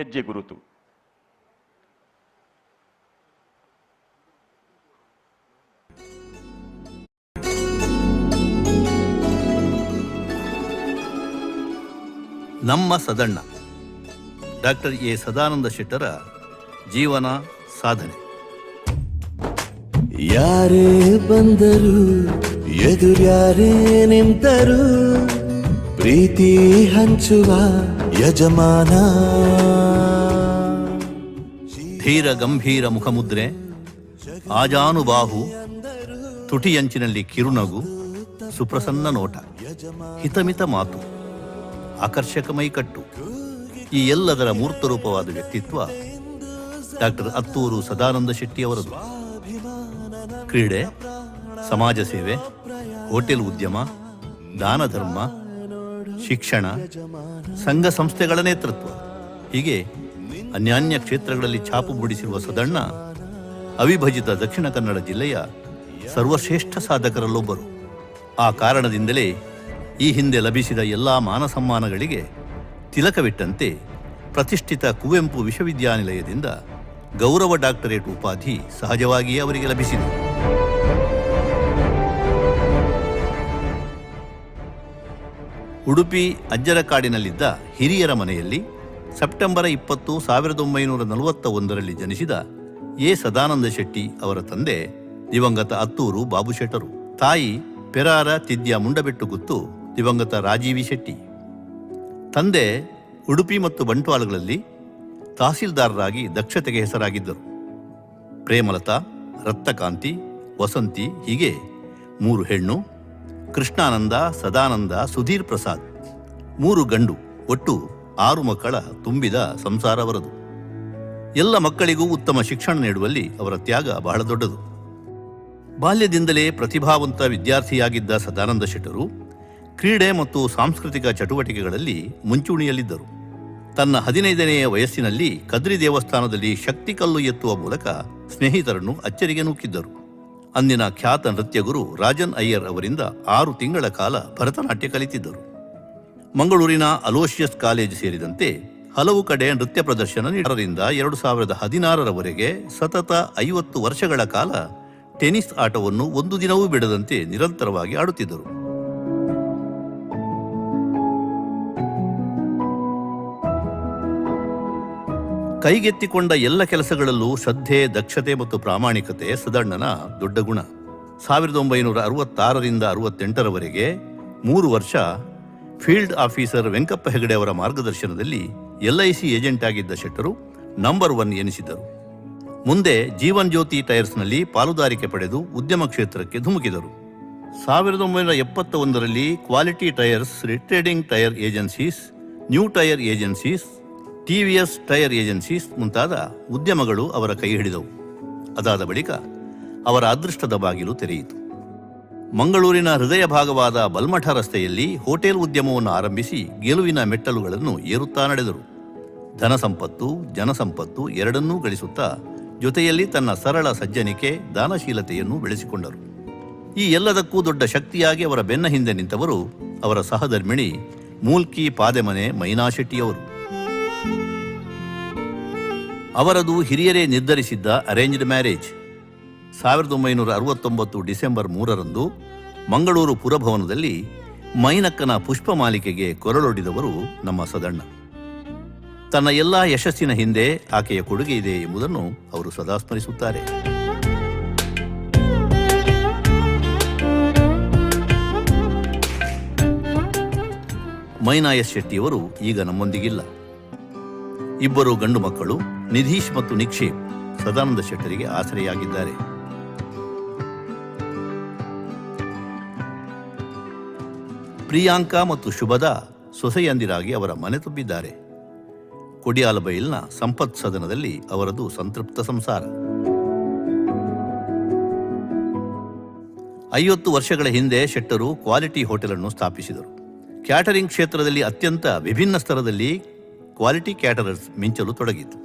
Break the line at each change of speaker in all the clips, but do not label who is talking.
ಹೆಜ್ಜೆ ಗುರುತು.
ನಮ್ಮ ಸದಣ್ಣ ಡಾಕ್ಟರ್ ಎ ಸದಾನಂದ ಶೆಟ್ಟರ ಜೀವನ ಸಾಧನೆ.
ಯಾರೇ ಬಂದರು ಎದುರ್ಯಾರೇ ನಿಂತರು ಪ್ರೀತಿ ಹಂಚುವ ಯಜಮಾನ.
ಧೀರ ಗಂಭೀರ ಮುಖಮುದ್ರೆ, ಆಜಾನುಬಾಹು, ತುಟಿಯಂಚಿನಲ್ಲಿ ಕಿರುನಗು, ಸುಪ್ರಸನ್ನ ನೋಟ, ಹಿತಮಿತ ಮಾತು, ಆಕರ್ಷಕ ಮೈಕಟ್ಟು, ಈ ಎಲ್ಲದರ ಮೂರ್ತರೂಪವಾದ ವ್ಯಕ್ತಿತ್ವ ಡಾಕ್ಟರ್ ಅತ್ತೂರು ಸದಾನಂದ ಶೆಟ್ಟಿ ಅವರದು. ಕ್ರೀಡೆ, ಸಮಾಜ ಸೇವೆ, ಹೋಟೆಲ್ ಉದ್ಯಮ, ದಾನ ಧರ್ಮ, ಶಿಕ್ಷಣ, ಸಂಘ ಸಂಸ್ಥೆಗಳ ನೇತೃತ್ವ. ಹೀಗೆ ಅನ್ಯಾನ್ಯ ಕ್ಷೇತ್ರಗಳಲ್ಲಿ ಛಾಪು ಮೂಡಿಸಿರುವ ಸದಣ್ಣ, ಅವಿಭಜಿತ ದಕ್ಷಿಣ ಕನ್ನಡ ಜಿಲ್ಲೆಯ ಸರ್ವಶ್ರೇಷ್ಠ ಸಾಧಕರಲ್ಲೊಬ್ಬರು. ಆ ಕಾರಣದಿಂದಲೇ ಈ ಹಿಂದೆ ಲಭಿಸಿದ ಎಲ್ಲಾ ಮಾನಸಮ್ಮಾನಗಳಿಗೆ ತಿಲಕವಿಟ್ಟಂತೆ ಪ್ರತಿಷ್ಠಿತ ಕುವೆಂಪು ವಿಶ್ವವಿದ್ಯಾನಿಲಯದಿಂದ ಗೌರವ ಡಾಕ್ಟರೇಟ್ ಉಪಾಧಿ ಸಹಜವಾಗಿಯೇ ಅವರಿಗೆ ಲಭಿಸಿದೆ. ಉಡುಪಿ, ಅಜ್ಜರಕಾಡಿನಲ್ಲಿದ್ದ ಹಿರಿಯರ ಮನೆಯಲ್ಲಿ ಸೆಪ್ಟೆಂಬರ್ ಇಪ್ಪತ್ತು ಸಾವಿರದ ಒಂಬೈನೂರ ನಲವತ್ತ ಒಂದರಲ್ಲಿ ಜನಿಸಿದ ಎ ಸದಾನಂದ ಶೆಟ್ಟಿ ಅವರ ತಂದೆ ದಿವಂಗತ ಅತ್ತೂರು ಬಾಬು ಶೆಟ್ಟರು. ತಾಯಿ ಪೆರಾರ ತಿದ್ಯ ಮುಂಡಬೆಟ್ಟು ಗುತ್ತು ದಿವಂಗತ ರಾಜೀವಿ ಶೆಟ್ಟಿ. ತಂದೆ ಉಡುಪಿ ಮತ್ತು ಬಂಟ್ವಾಳಗಳಲ್ಲಿ ತಹಸೀಲ್ದಾರರಾಗಿ ದಕ್ಷತೆಗೆ ಹೆಸರಾಗಿದ್ದರು. ಪ್ರೇಮಲತಾ, ರಕ್ತಕಾಂತಿ, ವಸಂತಿ, ಹೀಗೆ ಮೂರು ಹೆಣ್ಣು, ಕೃಷ್ಣಾನಂದ, ಸದಾನಂದ, ಸುಧೀರ್ ಪ್ರಸಾದ್. ಮೂರು ಗಂಡು, ಒಟ್ಟು ಆರು ಮಕ್ಕಳ ತುಂಬಿದ ಸಂಸಾರವರದು ಎಲ್ಲ ಮಕ್ಕಳಿಗೂ ಉತ್ತಮ ಶಿಕ್ಷಣ ನೀಡುವಲ್ಲಿ ಅವರ ತ್ಯಾಗ ಬಹಳ ದೊಡ್ಡದು. ಬಾಲ್ಯದಿಂದಲೇ ಪ್ರತಿಭಾವಂತ ವಿದ್ಯಾರ್ಥಿಯಾಗಿದ್ದ ಸದಾನಂದ ಶೆಟ್ಟರು ಕ್ರೀಡೆ ಮತ್ತು ಸಾಂಸ್ಕೃತಿಕ ಚಟುವಟಿಕೆಗಳಲ್ಲಿ ಮುಂಚೂಣಿಯಲ್ಲಿದ್ದರು. ತನ್ನ ಹದಿನೈದನೆಯ ವಯಸ್ಸಿನಲ್ಲಿ ಕದ್ರಿ ದೇವಸ್ಥಾನದಲ್ಲಿ ಶಕ್ತಿ ಕಲ್ಲು ಎತ್ತುವ ಮೂಲಕ ಸ್ನೇಹಿತರನ್ನು ಅಚ್ಚರಿಗೆ ನೂಕಿದ್ದರು. ಅಂದಿನ ಖ್ಯಾತ ನೃತ್ಯಗುರು ರಾಜನ್ ಅಯ್ಯರ್ ಅವರಿಂದ ಆರು ತಿಂಗಳ ಕಾಲ ಭರತನಾಟ್ಯ ಕಲಿತಿದ್ದರು. ಮಂಗಳೂರಿನ ಅಲೋಶಿಯಸ್ ಕಾಲೇಜ್ ಸೇರಿದಂತೆ ಹಲವು ಕಡೆ ನೃತ್ಯ ಪ್ರದರ್ಶನ ನೀಡರಿಂದ ಎರಡು ಸಾವಿರದ ಹದಿನಾರರವರೆಗೆ ಸತತ ಐವತ್ತು ವರ್ಷಗಳ ಕಾಲ ಟೆನಿಸ್ ಆಟವನ್ನು ಒಂದು ದಿನವೂ ಬಿಡದಂತೆ ನಿರಂತರವಾಗಿ ಆಡುತ್ತಿದ್ದರು. ಕೈಗೆತ್ತಿಕೊಂಡ ಎಲ್ಲ ಕೆಲಸಗಳಲ್ಲೂ ಶ್ರದ್ಧೆ, ದಕ್ಷತೆ ಮತ್ತು ಪ್ರಾಮಾಣಿಕತೆ ಸದಣ್ಣನ ದೊಡ್ಡ ಗುಣ. ಸಾವಿರದ ಒಂಬೈನೂರ ಅರವತ್ತಾರರಿಂದ ಅರವತ್ತೆಂಟರವರೆಗೆ ಮೂರು ವರ್ಷ ಫೀಲ್ಡ್ ಆಫೀಸರ್ ವೆಂಕಪ್ಪ ಹೆಗಡೆ ಅವರ ಮಾರ್ಗದರ್ಶನದಲ್ಲಿ ಎಲ್ಐಸಿ ಏಜೆಂಟ್ ಆಗಿದ್ದ ಶೆಟ್ಟರು ನಂಬರ್ ಒನ್ ಎನಿಸಿದರು ಮುಂದೆ ಜೀವನ್ ಜ್ಯೋತಿ ಟೈರ್ಸ್ನಲ್ಲಿ ಪಾಲುದಾರಿಕೆ ಪಡೆದು ಉದ್ಯಮ ಕ್ಷೇತ್ರಕ್ಕೆ ಧುಮುಕಿದರು. ಸಾವಿರದ ಒಂಬೈನೂರ ಎಪ್ಪತ್ತ ಒಂದರಲ್ಲಿ quality tyres retreading tyre agencies, new tyre agencies TVS tyre agencies ಮುಂತಾದ ಉದ್ಯಮಗಳು ಅವರ ಕೈ ಹಿಡಿದವು. ಅದಾದ ಬಳಿಕ ಅವರ ಅದೃಷ್ಟದ ಬಾಗಿಲು ತೆರೆಯಿತು. ಮಂಗಳೂರಿನ ಹೃದಯ ಭಾಗವಾದ ಬಲ್ಮಠ ರಸ್ತೆಯಲ್ಲಿ ಹೋಟೆಲ್ ಉದ್ಯಮವನ್ನು ಆರಂಭಿಸಿ ಗೆಲುವಿನ ಮೆಟ್ಟಲುಗಳನ್ನು ಏರುತ್ತಾ ನಡೆದರು. ಧನಸಂಪತ್ತು, ಜನಸಂಪತ್ತು ಎರಡನ್ನೂ ಗಳಿಸುತ್ತಾ ಜೊತೆಯಲ್ಲಿ ತನ್ನ ಸರಳ ಸಜ್ಜನಿಕೆ, ದಾನಶೀಲತೆಯನ್ನು ಬೆಳೆಸಿಕೊಂಡರು. ಈ ಎಲ್ಲದಕ್ಕೂ ದೊಡ್ಡ ಶಕ್ತಿಯಾಗಿ ಅವರ ಬೆನ್ನ ಹಿಂದೆ ನಿಂತವರು ಅವರ ಸಹಧರ್ಮಿಣಿ ಮೂಲ್ಕಿ ಪಾದೆಮನೆ ಮೈನಾ ಶೆಟ್ಟಿಯವರು. ಅವರದು ಹಿರಿಯರೇ ನಿರ್ಧರಿಸಿದ್ದ ಅರೇಂಜ್ಡ್ ಮ್ಯಾರೇಜ್. ಸಾವಿರದ ಒಂಬೈನೂರ ಅರವತ್ತೊಂಬತ್ತು ಡಿಸೆಂಬರ್ ಮೂರರಂದು ಮಂಗಳೂರು ಪುರಭವನದಲ್ಲಿ ಮೈನಕ್ಕನ ಪುಷ್ಪಮಾಲಿಕೆಗೆ ಕೊರಳೊಡ್ಡಿದವರು ನಮ್ಮ ಸದಣ್ಣ. ತನ್ನ ಎಲ್ಲಾ ಯಶಸ್ಸಿನ ಹಿಂದೆ ಆಕೆಯ ಕೊಡುಗೆ ಇದೆ ಎಂಬುದನ್ನು ಅವರು ಸದಾ ಸ್ಮರಿಸುತ್ತಾರೆ. ಮೈನಾ ಎಸ್ ಶೆಟ್ಟಿಯವರು ಈಗ ನಮ್ಮೊಂದಿಗಿಲ್ಲ. ಇಬ್ಬರು ಗಂಡು ಮಕ್ಕಳು ನಿಧೀಶ್ ಮತ್ತು ನಿಕ್ಷೇಪ್ ಸದಾನಂದ ಶೆಟ್ಟರಿಗೆ ಆಸರೆಯಾಗಿದ್ದಾರೆ. ಪ್ರಿಯಾಂಕಾ ಮತ್ತು ಶುಭದ ಸೊಸೆಯಂದಿರಾಗಿ ಅವರ ಮನೆ ತುಂಬಿದ್ದಾರೆ. ಕೊಡಿಯಾಲಬೈಲ್ನ ಸಂಪತ್ ಸದನದಲ್ಲಿ ಅವರದು ಸಂತೃಪ್ತ ಸಂಸಾರ. ಐವತ್ತು ವರ್ಷಗಳ ಹಿಂದೆ ಶೆಟ್ಟರು ಕ್ವಾಲಿಟಿ ಹೋಟೆಲ್ ಅನ್ನು ಸ್ಥಾಪಿಸಿದರು. ಕ್ಯಾಟರಿಂಗ್ ಕ್ಷೇತ್ರದಲ್ಲಿ ಅತ್ಯಂತ ವಿಭಿನ್ನ ಸ್ತರದಲ್ಲಿ ಕ್ವಾಲಿಟಿ ಕ್ಯಾಟರರ್ಸ್ ಮಿಂಚಲು ತೊಡಗಿತು.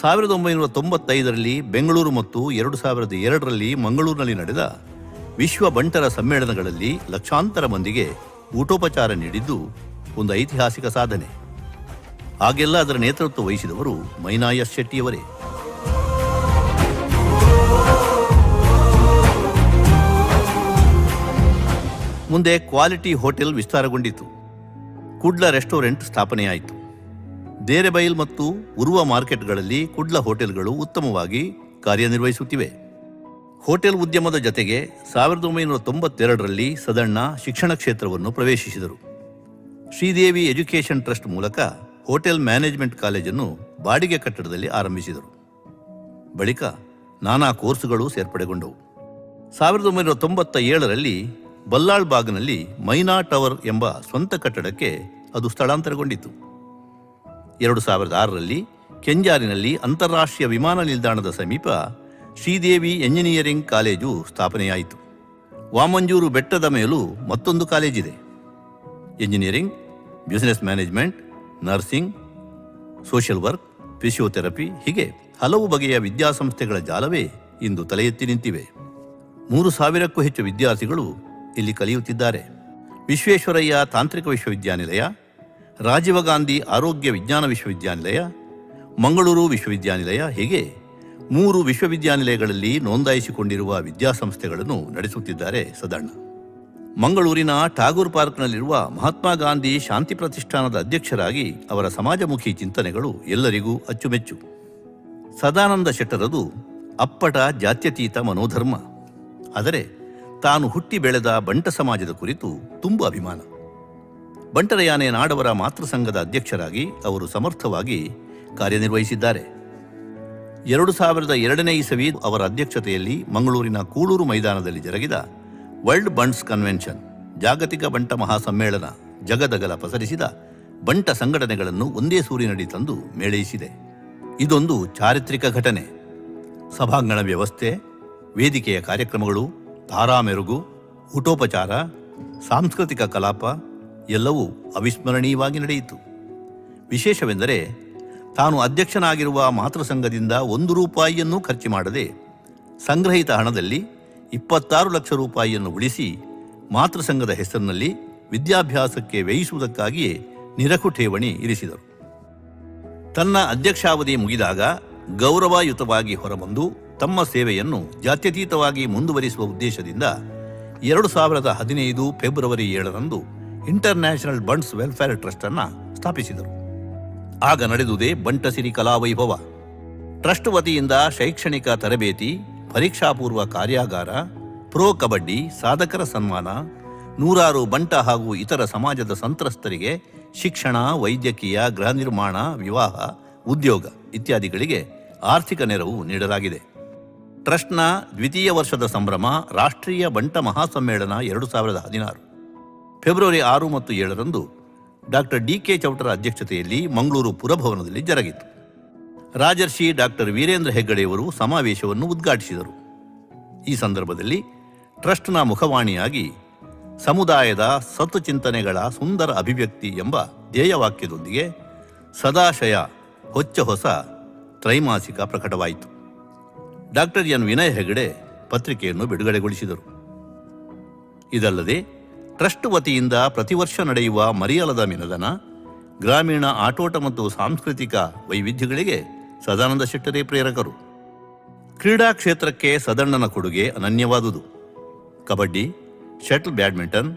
ಸಾವಿರದ ಒಂಬೈನೂರ ತೊಂಬತ್ತೈದರಲ್ಲಿ ಬೆಂಗಳೂರು ಮತ್ತು ಎರಡು ಸಾವಿರದ ಎರಡರಲ್ಲಿ ಮಂಗಳೂರಿನಲ್ಲಿ ನಡೆದ ವಿಶ್ವ ಬಂಟರ ಸಮ್ಮೇಳನಗಳಲ್ಲಿ ಲಕ್ಷಾಂತರ ಮಂದಿಗೆ ಊಟೋಪಚಾರ ನೀಡಿದ್ದು ಒಂದು ಐತಿಹಾಸಿಕ ಸಾಧನೆ. ಹಾಗೆಲ್ಲ ಅದರ ನೇತೃತ್ವ ವಹಿಸಿದವರು ಮೈನಾ ಎಸ್ ಶೆಟ್ಟಿಯವರೇ. ಮುಂದೆ ಕ್ವಾಲಿಟಿ ಹೋಟೆಲ್ ವಿಸ್ತಾರಗೊಂಡಿತು. ಕುಡ್ಲ ರೆಸ್ಟೋರೆಂಟ್ ಸ್ಥಾಪನೆಯಾಯಿತು. ದೇರೆಬೈಲ್ ಮತ್ತು ಉರುವ ಮಾರ್ಕೆಟ್ಗಳಲ್ಲಿ ಕುಡ್ಲ ಹೋಟೆಲ್ಗಳು ಉತ್ತಮವಾಗಿ ಕಾರ್ಯನಿರ್ವಹಿಸುತ್ತಿವೆ. ಹೋಟೆಲ್ ಉದ್ಯಮದ ಜತೆಗೆ ಸಾವಿರದ ಒಂಬೈನೂರ ತೊಂಬತ್ತೆರಡರಲ್ಲಿ ಸದಣ್ಣ ಶಿಕ್ಷಣ ಕ್ಷೇತ್ರವನ್ನು ಪ್ರವೇಶಿಸಿದರು. ಶ್ರೀದೇವಿ ಎಜುಕೇಷನ್ ಟ್ರಸ್ಟ್ ಮೂಲಕ ಹೋಟೆಲ್ ಮ್ಯಾನೇಜ್ಮೆಂಟ್ ಕಾಲೇಜನ್ನು ಬಾಡಿಗೆ ಕಟ್ಟಡದಲ್ಲಿ ಆರಂಭಿಸಿದರು. ಬಳಿಕ ನಾನಾ ಕೋರ್ಸುಗಳು ಸೇರ್ಪಡೆಗೊಂಡವು. ಸಾವಿರದ ಒಂಬೈನೂರ ತೊಂಬತ್ತ ಏಳರಲ್ಲಿ ಬಲ್ಲಾಳ್ ಬಾಗ್ನಲ್ಲಿ ಮೈನಾ ಟವರ್ ಎಂಬ ಸ್ವಂತ ಕಟ್ಟಡಕ್ಕೆ ಅದು ಸ್ಥಳಾಂತರಗೊಂಡಿತು ಎರಡು ಸಾವಿರದ ಆರರಲ್ಲಿ ಕೆಂಜಾರಿನಲ್ಲಿ ಅಂತಾರಾಷ್ಟ್ರೀಯ ವಿಮಾನ ನಿಲ್ದಾಣದ ಸಮೀಪ ಶ್ರೀದೇವಿ ಎಂಜಿನಿಯರಿಂಗ್ ಕಾಲೇಜು ಸ್ಥಾಪನೆಯಾಯಿತು. ವಾಮಂಜೂರು ಬೆಟ್ಟದ ಮೇಲೂ ಮತ್ತೊಂದು ಕಾಲೇಜಿದೆ engineering business management, nursing, social work, physiotherapy ಹೀಗೆ ಹಲವು ಬಗೆಯ ವಿದ್ಯಾಸಂಸ್ಥೆಗಳ ಜಾಲವೇ ಇಂದು ತಲೆ ಎತ್ತಿ ನಿಂತಿವೆ. ಮೂರು ಸಾವಿರಕ್ಕೂ ಹೆಚ್ಚು ವಿದ್ಯಾರ್ಥಿಗಳು ಇಲ್ಲಿ ಕಲಿಯುತ್ತಿದ್ದಾರೆ. ವಿಶ್ವೇಶ್ವರಯ್ಯ ತಾಂತ್ರಿಕ ವಿಶ್ವವಿದ್ಯಾನಿಲಯ, ರಾಜೀವ ಗಾಂಧಿ ಆರೋಗ್ಯ ವಿಜ್ಞಾನ ವಿಶ್ವವಿದ್ಯಾನಿಲಯ, ಮಂಗಳೂರು ವಿಶ್ವವಿದ್ಯಾನಿಲಯ ಹೀಗೆ ಮೂರು ವಿಶ್ವವಿದ್ಯಾನಿಲಯಗಳಲ್ಲಿ ನೋಂದಾಯಿಸಿಕೊಂಡಿರುವ ವಿದ್ಯಾಸಂಸ್ಥೆಗಳನ್ನು ನಡೆಸುತ್ತಿದ್ದಾರೆ ಸದಣ್ಣ. ಮಂಗಳೂರಿನ ಠಾಗೂರ್ ಪಾರ್ಕ್ನಲ್ಲಿರುವ ಮಹಾತ್ಮ ಗಾಂಧಿ ಶಾಂತಿ ಪ್ರತಿಷ್ಠಾನದ ಅಧ್ಯಕ್ಷರಾಗಿ ಅವರ ಸಮಾಜಮುಖಿ ಚಿಂತನೆಗಳು ಎಲ್ಲರಿಗೂ ಅಚ್ಚುಮೆಚ್ಚು. ಸದಾನಂದ ಶೆಟ್ಟರದು ಅಪ್ಪಟ ಜಾತ್ಯತೀತ ಮನೋಧರ್ಮ. ಆದರೆ ತಾನು ಹುಟ್ಟಿ ಬೆಳೆದ ಬಂಟ ಸಮಾಜದ ಕುರಿತು ತುಂಬ ಅಭಿಮಾನ. ಬಂಟರಯಾನೆ ನಾಡವರ ಮಾತೃಸಂಘದ ಅಧ್ಯಕ್ಷರಾಗಿ ಅವರು ಸಮರ್ಥವಾಗಿ ಕಾರ್ಯನಿರ್ವಹಿಸಿದ್ದಾರೆ. ಎರಡು ಸಾವಿರದ ಎರಡನೇ ಇಸವಿ ಅವರ ಅಧ್ಯಕ್ಷತೆಯಲ್ಲಿ ಮಂಗಳೂರಿನ ಕೂಳೂರು ಮೈದಾನದಲ್ಲಿ ಜರುಗಿದ ವರ್ಲ್ಡ್ ಬಂಟ್ಸ್ ಕನ್ವೆನ್ಷನ್, ಜಾಗತಿಕ ಬಂಟ ಮಹಾಸಮ್ಮೇಳನ ಜಗದಗಲ ಪಸರಿಸಿದ ಬಂಟ ಸಂಘಟನೆಗಳನ್ನು ಒಂದೇ ಸೂರಿನಡಿ ತಂದು ಮೇಳೈಸಿದೆ. ಇದೊಂದು ಚಾರಿತ್ರಿಕ ಘಟನೆ. ಸಭಾಂಗಣ ವ್ಯವಸ್ಥೆ, ವೇದಿಕೆಯ ಕಾರ್ಯಕ್ರಮಗಳು ತಾರಾ ಮೆರುಗು ಊಟೋಪಚಾರ, ಸಾಂಸ್ಕೃತಿಕ ಕಲಾಪ ಎಲ್ಲವೂ ಅವಿಸ್ಮರಣೀಯವಾಗಿ ನಡೆಯಿತು. ವಿಶೇಷವೆಂದರೆ ತಾನು ಅಧ್ಯಕ್ಷನಾಗಿರುವ ಮಾತೃಸಂಘದಿಂದ ಒಂದು ರೂಪಾಯಿಯನ್ನೂ ಖರ್ಚು ಮಾಡದೆ ಸಂಗ್ರಹಿತ ಹಣದಲ್ಲಿ ಇಪ್ಪತ್ತಾರು ಲಕ್ಷ ರೂಪಾಯಿಯನ್ನು ಉಳಿಸಿ ಮಾತೃಸಂಘದ ಹೆಸರಿನಲ್ಲಿ ವಿದ್ಯಾಭ್ಯಾಸಕ್ಕೆ ವ್ಯಯಿಸುವುದಕ್ಕಾಗಿಯೇ ನಿರಕು ಠೇವಣಿ ಇರಿಸಿದರು. ತನ್ನ ಅಧ್ಯಕ್ಷಾವಧಿ ಮುಗಿದಾಗ ಗೌರವಯುತವಾಗಿ ಹೊರಬಂದು ತಮ್ಮ ಸೇವೆಯನ್ನು ಜಾತ್ಯತೀತವಾಗಿ ಮುಂದುವರಿಸುವ ಉದ್ದೇಶದಿಂದ ಎರಡು ಸಾವಿರದ ಹದಿನೈದು ಫೆಬ್ರವರಿ ಏಳರಂದು ಇಂಟರ್ನ್ಯಾಷನಲ್ ಬಂಡ್ಸ್ ವೆಲ್ಫೇರ್ ಟ್ರಸ್ಟ್ ಅನ್ನು ಸ್ಥಾಪಿಸಿದರು. ಆಗ ನಡೆದುದೇ ಬಂಟಸಿರಿ ಕಲಾವೈಭವ. ಟ್ರಸ್ಟ್ ವತಿಯಿಂದ ಶೈಕ್ಷಣಿಕ ತರಬೇತಿ, ಪರೀಕ್ಷಾಪೂರ್ವ ಕಾರ್ಯಾಗಾರ, ಪ್ರೋ ಕಬಡ್ಡಿ, ಸಾಧಕರ ಸನ್ಮಾನ, ನೂರಾರು ಬಂಟ ಹಾಗೂ ಇತರ ಸಮಾಜದ ಸಂತ್ರಸ್ತರಿಗೆ ಶಿಕ್ಷಣ, ವೈದ್ಯಕೀಯ, ಗೃಹ ನಿರ್ಮಾಣ, ವಿವಾಹ, ಉದ್ಯೋಗ ಇತ್ಯಾದಿಗಳಿಗೆ ಆರ್ಥಿಕ ನೆರವು ನೀಡಲಾಗಿದೆ. ಟ್ರಸ್ಟ್ನ ದ್ವಿತೀಯ ವರ್ಷದ ಸಂಭ್ರಮ ರಾಷ್ಟ್ರೀಯ ಬಂಟ ಮಹಾಸಮ್ಮೇಳನ ಎರಡು ಸಾವಿರದ ಹದಿನಾರು. ಫೆಬ್ರವರಿ ಆರು ಮತ್ತು ಏಳರಂದು ಡಾಕ್ಟರ್ ಡಿ ಕೆ ಚೌಟರ ಅಧ್ಯಕ್ಷತೆಯಲ್ಲಿ ಮಂಗಳೂರು ಪುರಭವನದಲ್ಲಿ ಜರುಗಿತು. ರಾಜರ್ಷಿ ಡಾಕ್ಟರ್ ವೀರೇಂದ್ರ ಹೆಗ್ಗಡೆಯವರು ಸಮಾವೇಶವನ್ನು ಉದ್ಘಾಟಿಸಿದರು. ಈ ಸಂದರ್ಭದಲ್ಲಿ ಟ್ರಸ್ಟ್ನ ಮುಖವಾಣಿಯಾಗಿ ಸಮುದಾಯದ ಸತ್ತು ಚಿಂತನೆಗಳ ಸುಂದರ ಅಭಿವ್ಯಕ್ತಿ ಎಂಬ ಧ್ಯೇಯವಾಕ್ಯದೊಂದಿಗೆ ಸದಾಶಯ ಹೊಚ್ಚ ಹೊಸ ತ್ರೈಮಾಸಿಕ ಪ್ರಕಟವಾಯಿತು. ಡಾಕ್ಟರ್ ಎನ್ ವಿನಯ್ ಹೆಗಡೆ ಪತ್ರಿಕೆಯನ್ನು ಬಿಡುಗಡೆಗೊಳಿಸಿದರು. ಇದಲ್ಲದೆ ಟ್ರಸ್ಟ್ ವತಿಯಿಂದ ಪ್ರತಿ ವರ್ಷ ನಡೆಯುವ ಮರಿಯಲದ ಮಿನದನ ಗ್ರಾಮೀಣ ಆಟೋಟ ಮತ್ತು ಸಾಂಸ್ಕೃತಿಕ ವೈವಿಧ್ಯಗಳಿಗೆ ಸದಾನಂದ ಶೆಟ್ಟರೇ ಪ್ರೇರಕರು. ಕ್ರೀಡಾ ಕ್ಷೇತ್ರಕ್ಕೆ ಸದಣ್ಣನ ಕೊಡುಗೆ ಅನನ್ಯವಾದುದು. ಕಬಡ್ಡಿ, ಶಟಲ್ ಬ್ಯಾಡ್ಮಿಂಟನ್,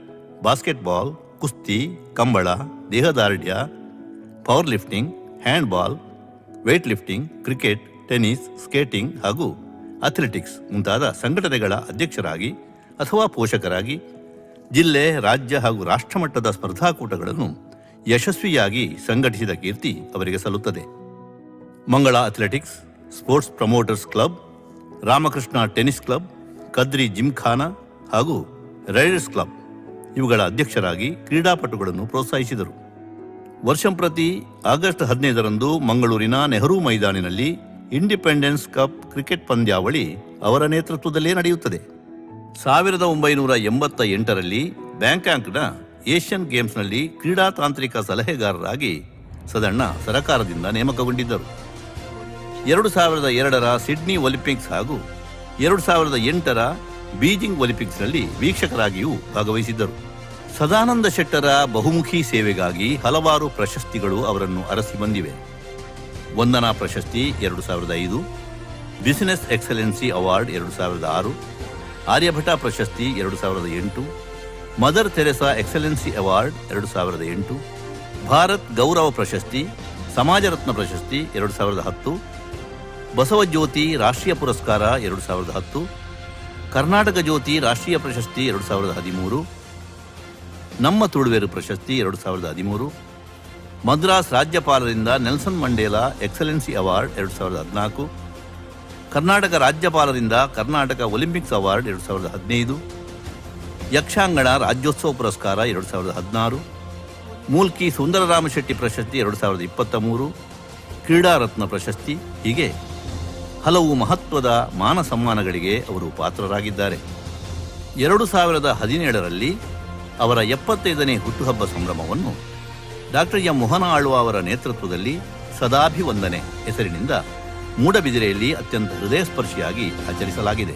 ಬಾಸ್ಕೆಟ್ಬಾಲ್, ಕುಸ್ತಿ, Kambala, ದೇಹದಾರ್ಢ್ಯ power lifting handball weight lifting cricket, tennis, skating ಹಾಗೂ ಅಥ್ಲೆಟಿಕ್ಸ್ ಮುಂತಾದ ಸಂಘಟನೆಗಳ ಅಧ್ಯಕ್ಷರಾಗಿ ಅಥವಾ ಪೋಷಕರಾಗಿ ಜಿಲ್ಲೆ, ರಾಜ್ಯ ಹಾಗೂ ರಾಷ್ಟ್ರಮಟ್ಟದ ಸ್ಪರ್ಧಾಕೂಟಗಳನ್ನು ಯಶಸ್ವಿಯಾಗಿ ಸಂಘಟಿಸಿದ ಕೀರ್ತಿ ಅವರಿಗೆ ಸಲ್ಲುತ್ತದೆ. Mangala athletics, sports promoters club, Ramakrishna tennis club, Kadri gymkhana ಹಾಗೂ ರೈಡರ್ಸ್ ಕ್ಲಬ್ ಇವುಗಳ ಅಧ್ಯಕ್ಷರಾಗಿ ಕ್ರೀಡಾಪಟುಗಳನ್ನು ಪ್ರೋತ್ಸಾಹಿಸಿದರು. ವರ್ಷಂಪ್ರತಿ ಆಗಸ್ಟ್ ಹದಿನೈದರಂದು ಮಂಗಳೂರಿನ ನೆಹರು ಮೈದಾನಿನಲ್ಲಿ ಇಂಡಿಪೆಂಡೆನ್ಸ್ ಕಪ್ ಕ್ರಿಕೆಟ್ ಪಂದ್ಯಾವಳಿ ಅವರ ನೇತೃತ್ವದಲ್ಲೇ ನಡೆಯುತ್ತದೆ. ಸಾವಿರದ ಒಂಬೈನೂರ ಎಂಬತ್ತ ಎಂಟರಲ್ಲಿ ಬ್ಯಾಂಕಾಂಕ್ನ ಏಷ್ಯನ್ ಗೇಮ್ಸ್ನಲ್ಲಿ ಕ್ರೀಡಾ ತಾಂತ್ರಿಕ ಸಲಹೆಗಾರರಾಗಿ ಸದಣ್ಣ ಸರಕಾರದಿಂದ ನೇಮಕಗೊಂಡಿದ್ದರು. ಎರಡು ಸಾವಿರದ ಎರಡರ ಸಿಡ್ನಿ ಒಲಿಂಪಿಕ್ಸ್ ಹಾಗೂ ಎರಡು ಸಾವಿರದ ಎಂಟರ ಬೀಜಿಂಗ್ ಒಲಿಂಪಿಕ್ಸ್ನಲ್ಲಿ ವೀಕ್ಷಕರಾಗಿಯೂ ಭಾಗವಹಿಸಿದ್ದರು. ಸದಾನಂದ ಶೆಟ್ಟರ ಬಹುಮುಖಿ ಸೇವೆಗಾಗಿ ಹಲವಾರು ಪ್ರಶಸ್ತಿಗಳು ಅವರನ್ನು ಅರಸಿ ಬಂದಿವೆ. ವಂದನಾ ಪ್ರಶಸ್ತಿ ಎರಡು ಸಾವಿರದ ಐದು, ಬಿಸಿನೆಸ್ ಎಕ್ಸಲೆನ್ಸಿ ಅವಾರ್ಡ್ ಎರಡು ಸಾವಿರದ ಆರು ಆರ್ಯಭಟ ಪ್ರಶಸ್ತಿ ಎರಡು ಸಾವಿರದ ಎಂಟು, ಮದರ್ ತೆರೆಸಾ ಎಕ್ಸಲೆನ್ಸಿ ಅವಾರ್ಡ್ ಎರಡು ಸಾವಿರದ ಎಂಟು, ಭಾರತ್ ಗೌರವ ಪ್ರಶಸ್ತಿ ಸಮಾಜ ರತ್ನ ಪ್ರಶಸ್ತಿ ಎರಡು ಸಾವಿರದ ಹತ್ತು ಬಸವಜ್ಯೋತಿ ರಾಷ್ಟ್ರೀಯ ಪುರಸ್ಕಾರ ಎರಡು ಸಾವಿರದ ಹತ್ತು, ಕರ್ನಾಟಕ ಜ್ಯೋತಿ ರಾಷ್ಟ್ರೀಯ ಪ್ರಶಸ್ತಿ ಎರಡು ಸಾವಿರದ ಹದಿಮೂರು, ನಮ್ಮ ತುಳುವೇರು ಪ್ರಶಸ್ತಿ ಎರಡು ಸಾವಿರದ ಹದಿಮೂರು, ಮದ್ರಾಸ್ ರಾಜ್ಯಪಾಲರಿಂದ ನೆಲ್ಸನ್ ಮಂಡೇಲಾ ಎಕ್ಸಲೆನ್ಸಿ ಅವಾರ್ಡ್ ಎರಡು ಸಾವಿರದ ಹದಿನಾಲ್ಕು ಕರ್ನಾಟಕ ರಾಜ್ಯಪಾಲರಿಂದ ಕರ್ನಾಟಕ ಒಲಿಂಪಿಕ್ಸ್ ಅವಾರ್ಡ್ ಎರಡು ಸಾವಿರದ ಹದಿನೈದು, ಯಕ್ಷಾಂಗಣ ರಾಜ್ಯೋತ್ಸವ ಪುರಸ್ಕಾರ ಎರಡು ಸಾವಿರದ ಹದಿನಾರು, ಮೂಲ್ಕಿ ಸುಂದರರಾಮ ಶೆಟ್ಟಿ ಪ್ರಶಸ್ತಿ ಎರಡು ಸಾವಿರದ ಇಪ್ಪತ್ತ ಮೂರು ಕ್ರೀಡಾರತ್ನ ಪ್ರಶಸ್ತಿ. ಹೀಗೆ ಹಲವು ಮಹತ್ವದ ಮಾನ ಸಮ್ಮಾನಗಳಿಗೆ ಅವರು ಪಾತ್ರರಾಗಿದ್ದಾರೆ. ಎರಡು ಸಾವಿರದ ಹದಿನೇಳರಲ್ಲಿ ಅವರ ಎಪ್ಪತ್ತೈದನೇ ಹುಟ್ಟುಹಬ್ಬ ಸಂಭ್ರಮವನ್ನು ಡಾಕ್ಟರ್ ಎಂ ಮೋಹನ ಆಳ್ವ ಅವರ ನೇತೃತ್ವದಲ್ಲಿ ಸದಾಭಿವಂದನೆ ಹೆಸರಿನಿಂದ ಮೂಡಬಿದಿರೆಯಲ್ಲಿ ಅತ್ಯಂತ ಹೃದಯಸ್ಪರ್ಶಿಯಾಗಿ ಆಚರಿಸಲಾಗಿದೆ.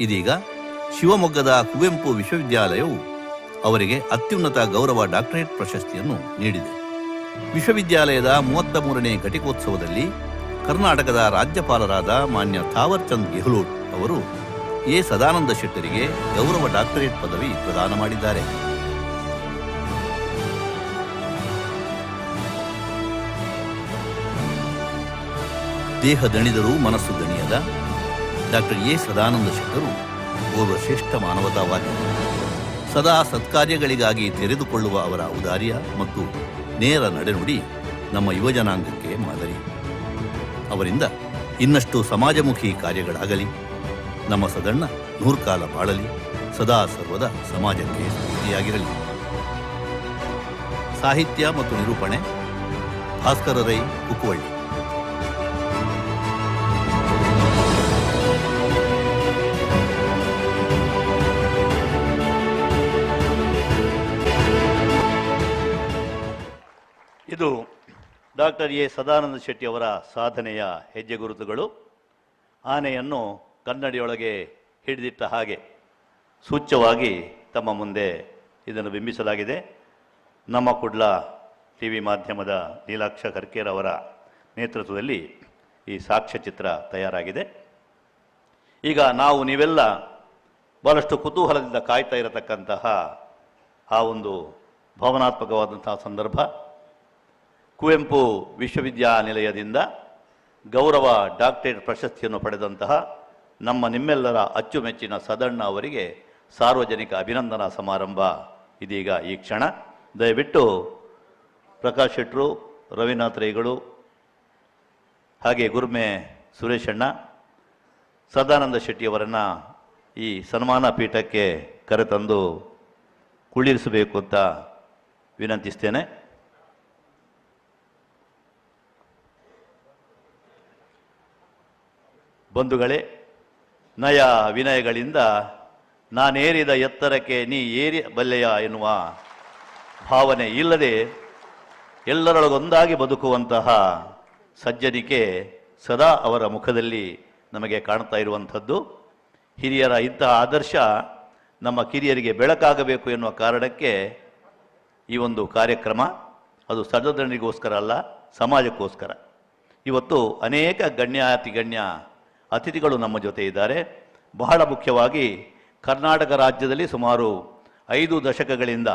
ಇದೀಗ ಶಿವಮೊಗ್ಗದ ಕುವೆಂಪು ವಿಶ್ವವಿದ್ಯಾಲಯವು ಅವರಿಗೆ ಅತ್ಯುನ್ನತ ಗೌರವ ಡಾಕ್ಟರೇಟ್ ಪ್ರಶಸ್ತಿಯನ್ನು ನೀಡಿದೆ. ವಿಶ್ವವಿದ್ಯಾಲಯದ ಮೂವತ್ತ ಮೂರನೇ ಘಟಿಕೋತ್ಸವದಲ್ಲಿ ಕರ್ನಾಟಕದ ರಾಜ್ಯಪಾಲರಾದ ಮಾನ್ಯ ಥಾವರ್ ಚಂದ್ ಗೆಹ್ಲೋಟ್ ಅವರು ಎ ಸದಾನಂದ ಶೆಟ್ಟರಿಗೆ ಗೌರವ ಡಾಕ್ಟರೇಟ್ ಪದವಿ ಪ್ರದಾನ ಮಾಡಿದ್ದಾರೆ. ದೇಹ ದಣಿದರೂ ಮನಸ್ಸು ದಣಿಯದ ಡಾಕ್ಟರ್ ಎ ಸದಾನಂದ ಶೆಟ್ಟರು ಓರ್ವ ಶ್ರೇಷ್ಠ ಮಾನವತಾವಾದಿ. ಸದಾ ಸತ್ಕಾರ್ಯಗಳಿಗಾಗಿ ತೆರೆದುಕೊಳ್ಳುವ ಅವರ ಔದಾರ್ಯ ಮತ್ತು ನೇರ ನಡೆನುಡಿ ನಮ್ಮ ಯುವಜನಾಂಗಕ್ಕೆ ಮಾದರಿ. ಅವರಿಂದ ಇನ್ನಷ್ಟು ಸಮಾಜಮುಖಿ ಕಾರ್ಯಗಳಾಗಲಿ, ನಮ್ಮ ಸದಣ್ಣ ನೂರ್ಕಾಲ ಬಾಳಲಿ, ಸದಾ ಸರ್ವದ ಸಮಾಜಕ್ಕೆ ಸ್ಫೂರ್ತಿಯಾಗಿರಲಿ. ಸಾಹಿತ್ಯ ಮತ್ತು ನಿರೂಪಣೆ, ಭಾಸ್ಕರ ರೈ ಕುಕ್ಕುವಳ್ಳಿ. ಇದು ಡಾಕ್ಟರ್ ಎ ಸದಾನಂದ ಶೆಟ್ಟಿ ಅವರ ಸಾಧನೆಯ ಹೆಜ್ಜೆ ಗುರುತುಗಳು. ಆನೆಯನ್ನು ಕನ್ನಡಿಯೊಳಗೆ ಹಿಡಿದಿಟ್ಟ ಹಾಗೆ ಸೂಚ್ಯವಾಗಿ ತಮ್ಮ ಮುಂದೆ ಇದನ್ನು ಬಿಂಬಿಸಲಾಗಿದೆ. ನಮ್ಮ ಕುಡ್ಲ ಟಿ ವಿ ಮಾಧ್ಯಮದ ನೀಲಾಕ್ಷ ಕರ್ಕೇರ್ ಅವರ ನೇತೃತ್ವದಲ್ಲಿ ಈ ಸಾಕ್ಷ್ಯಚಿತ್ರ ತಯಾರಾಗಿದೆ. ಈಗ ನಾವು ನೀವೆಲ್ಲ ಬಹಳಷ್ಟು ಕುತೂಹಲದಿಂದ ಕಾಯ್ತಾ ಇರತಕ್ಕಂತಹ ಆ ಒಂದು ಭಾವನಾತ್ಮಕವಾದಂತಹ ಸಂದರ್ಭ ಕುವೆಂಪು ವಿಶ್ವವಿದ್ಯಾನಿಲಯದಿಂದ ಗೌರವ ಡಾಕ್ಟರೇಟ್ ಪ್ರಶಸ್ತಿಯನ್ನು ಪಡೆದಂತಹ ನಮ್ಮ ನಿಮ್ಮೆಲ್ಲರ ಅಚ್ಚುಮೆಚ್ಚಿನ ಸದಣ್ಣ ಅವರಿಗೆ ಸಾರ್ವಜನಿಕ ಅಭಿನಂದನಾ ಸಮಾರಂಭ ಇದೀಗ ಈ ಕ್ಷಣ. ದಯವಿಟ್ಟು ಪ್ರಕಾಶ್ ಶೆಟ್ರು ರವಿನಾಥ್ ರೈಗಳು ಹಾಗೆ ಗುರುಮೆ ಸುರೇಶಣ್ಣ ಸದಾನಂದ ಶೆಟ್ಟಿಯವರನ್ನು ಈ ಸನ್ಮಾನ ಪೀಠಕ್ಕೆ ಕರೆತಂದು ಕುಳ್ಳಿರಿಸಬೇಕು ಅಂತ ವಿನಂತಿಸ್ತೇನೆ. ಬಂಧುಗಳೇ, ನಯ ವಿನಯಗಳಿಂದ ನಾನೇರಿದ ಎತ್ತರಕ್ಕೆ ನೀ ಏರಿ ಬಲ್ಲೆಯ ಎನ್ನುವ ಭಾವನೆ ಇಲ್ಲದೆ ಎಲ್ಲರೊಳಗೊಂದಾಗಿ ಬದುಕುವಂತಹ ಸಜ್ಜನಿಕೆ ಸದಾ ಅವರ ಮುಖದಲ್ಲಿ ನಮಗೆ ಕಾಣ್ತಾ ಇರುವಂಥದ್ದು. ಹಿರಿಯರ ಇಂತಹ ಆದರ್ಶ ನಮ್ಮ ಕಿರಿಯರಿಗೆ ಬೆಳಕಾಗಬೇಕು ಎನ್ನುವ ಕಾರಣಕ್ಕೆ ಈ ಒಂದು ಕಾರ್ಯಕ್ರಮ ಅದು ಸಜ್ಜನಿಗೋಸ್ಕರ ಅಲ್ಲ, ಸಮಾಜಕ್ಕೋಸ್ಕರ. ಇವತ್ತು ಅನೇಕ ಗಣ್ಯಾತಿ ಗಣ್ಯ ಅತಿಥಿಗಳು ನಮ್ಮ ಜೊತೆ ಇದ್ದಾರೆ. ಬಹಳ ಮುಖ್ಯವಾಗಿ ಕರ್ನಾಟಕ ರಾಜ್ಯದಲ್ಲಿ ಸುಮಾರು ಐದು ದಶಕಗಳಿಂದ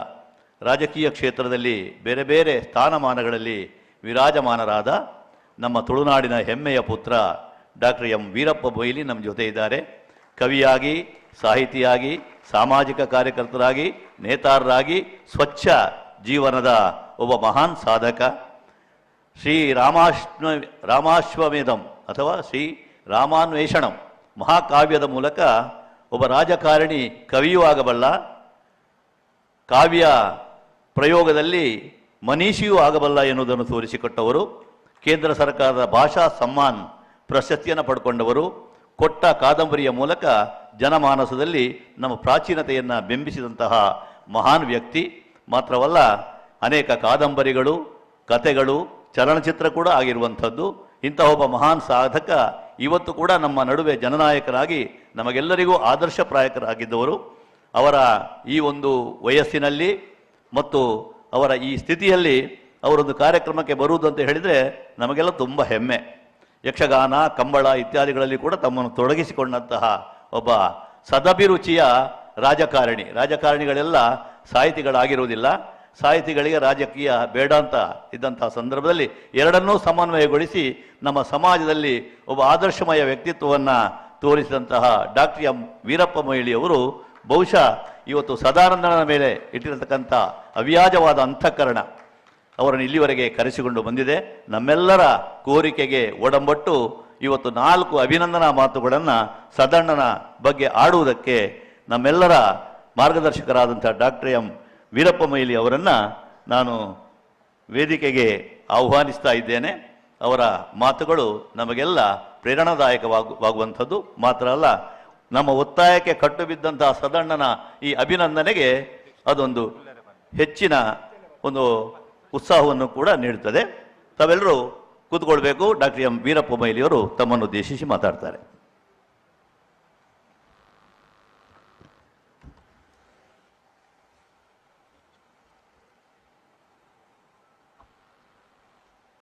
ರಾಜಕೀಯ ಕ್ಷೇತ್ರದಲ್ಲಿ ಬೇರೆ ಬೇರೆ ಸ್ಥಾನಮಾನಗಳಲ್ಲಿ ವಿರಾಜಮಾನರಾದ ನಮ್ಮ ತುಳುನಾಡಿನ ಹೆಮ್ಮೆಯ ಪುತ್ರ ಡಾಕ್ಟರ್ ಎಂ ವೀರಪ್ಪ ಮೊಯ್ಲಿ ನಮ್ಮ ಜೊತೆ ಇದ್ದಾರೆ. ಕವಿಯಾಗಿ, ಸಾಹಿತಿಯಾಗಿ, ಸಾಮಾಜಿಕ ಕಾರ್ಯಕರ್ತರಾಗಿ, ನೇತಾರರಾಗಿ, ಸ್ವಚ್ಛ ಜೀವನದ ಒಬ್ಬ ಮಹಾನ್ ಸಾಧಕ. ಶ್ರೀ ರಾಮಾಶ್ವ ರಾಮಾಶ್ವಮೇಧಂ ಅಥವಾ ಶ್ರೀ ರಾಮಾನ್ವೇಷಣಂ, ಮಹಾಕಾವ್ಯದ ಮೂಲಕ ಒಬ್ಬ ರಾಜಕಾರಣಿ ಕವಿಯೂ ಆಗಬಲ್ಲ. ಕಾವ್ಯ ಪ್ರಯೋಗದಲ್ಲಿ ಮನೀಷಿಯೂ ಆಗಬಲ್ಲ ಎನ್ನುವುದನ್ನು ತೋರಿಸಿಕೊಟ್ಟವರು. ಕೇಂದ್ರ ಸರ್ಕಾರದ ಭಾಷಾ ಸಮ್ಮಾನ್ ಪ್ರಶಸ್ತಿಯನ್ನು ಪಡ್ಕೊಂಡವರು. ಕೊಟ್ಟ ಕಾದಂಬರಿಯ ಮೂಲಕ ಜನಮಾನಸದಲ್ಲಿ ನಮ್ಮ ಪ್ರಾಚೀನತೆಯನ್ನು ಬಿಂಬಿಸಿದಂತಹ ಮಹಾನ್ ವ್ಯಕ್ತಿ. ಮಾತ್ರವಲ್ಲ, ಅನೇಕ ಕಾದಂಬರಿಗಳು ಕತೆಗಳು ಚಲನಚಿತ್ರ ಕೂಡ ಆಗಿರುವಂಥದ್ದು. ಇಂತಹ ಒಬ್ಬ ಮಹಾನ್ ಸಾಧಕ ಇವತ್ತು ಕೂಡ ನಮ್ಮ ನಡುವೆ ಜನನಾಯಕರಾಗಿ ನಮಗೆಲ್ಲರಿಗೂ ಆದರ್ಶಪ್ರಾಯಕರಾಗಿದ್ದವರು, ಅವರ ಈ ಒಂದು ವಯಸ್ಸಿನಲ್ಲಿ ಮತ್ತು ಅವರ ಈ ಸ್ಥಿತಿಯಲ್ಲಿ ಅವರೊಂದು ಕಾರ್ಯಕ್ರಮಕ್ಕೆ ಬರುವುದು ಅಂತ ಹೇಳಿದರೆ ನಮಗೆಲ್ಲ ತುಂಬ ಹೆಮ್ಮೆ. ಯಕ್ಷಗಾನ, ಕಂಬಳ ಇತ್ಯಾದಿಗಳಲ್ಲಿ ಕೂಡ ತಮ್ಮನ್ನು ತೊಡಗಿಸಿಕೊಂಡಂತಹ ಒಬ್ಬ ಸದಭಿರುಚಿಯ ರಾಜಕಾರಣಿ. ರಾಜಕಾರಣಿಗಳೆಲ್ಲ ಸಾಹಿತಿಗಳಾಗಿರುವುದಿಲ್ಲ. ಸಾಹಿತಿಗಳಿಗೆ ರಾಜಕೀಯ ಬೇಡ ಅಂತ ಇದ್ದಂತಹ ಸಂದರ್ಭದಲ್ಲಿ ಎರಡನ್ನೂ ಸಮನ್ವಯಗೊಳಿಸಿ ನಮ್ಮ ಸಮಾಜದಲ್ಲಿ ಒಬ್ಬ ಆದರ್ಶಮಯ ವ್ಯಕ್ತಿತ್ವವನ್ನು ತೋರಿಸಿದಂತಹ ಡಾಕ್ಟರ್ ಎಂ ವೀರಪ್ಪ ಮೊಯ್ಲಿಯವರು ಬಹುಶಃ ಇವತ್ತು ಸದಾನಂದನ ಮೇಲೆ ಇಟ್ಟಿರತಕ್ಕಂಥ ಅವ್ಯಾಜವಾದ ಅಂತಃಕರಣ ಅವರನ್ನು ಇಲ್ಲಿವರೆಗೆ ಕರೆಸಿಕೊಂಡು ಬಂದಿದೆ. ನಮ್ಮೆಲ್ಲರ ಕೋರಿಕೆಗೆ ಒಡಂಬಟ್ಟು ಇವತ್ತು ನಾಲ್ಕು ಅಭಿನಂದನಾ ಮಾತುಗಳನ್ನು ಸದಣ್ಣನ ಬಗ್ಗೆ ಆಡುವುದಕ್ಕೆ ನಮ್ಮೆಲ್ಲರ ಮಾರ್ಗದರ್ಶಕರಾದಂಥ ಡಾಕ್ಟರ್ ಎಂ ವೀರಪ್ಪ ಮೊಯ್ಲಿ ಅವರನ್ನು ನಾನು ವೇದಿಕೆಗೆ ಆಹ್ವಾನಿಸ್ತಾ ಇದ್ದೇನೆ. ಅವರ ಮಾತುಗಳು ನಮಗೆಲ್ಲ ಪ್ರೇರಣಾದಾಯಕವಾಗುವಂಥದ್ದು. ಮಾತ್ರ ಅಲ್ಲ, ನಮ್ಮ ಒತ್ತಾಯಕ್ಕೆ ಕಟ್ಟು ಬಿದ್ದಂತಹ ಸದಣ್ಣನ ಈ ಅಭಿನಂದನೆಗೆ ಅದೊಂದು ಹೆಚ್ಚಿನ ಒಂದು ಉತ್ಸಾಹವನ್ನು ಕೂಡ ನೀಡುತ್ತದೆ. ತಾವೆಲ್ಲರೂ ಕೂತ್ಕೊಳ್ಬೇಕು. ಡಾಕ್ಟರ್ ಎಂ ವೀರಪ್ಪ ಮೊಯ್ಲಿಯವರು ತಮ್ಮನ್ನು ಉದ್ದೇಶಿಸಿ ಮಾತಾಡ್ತಾರೆ.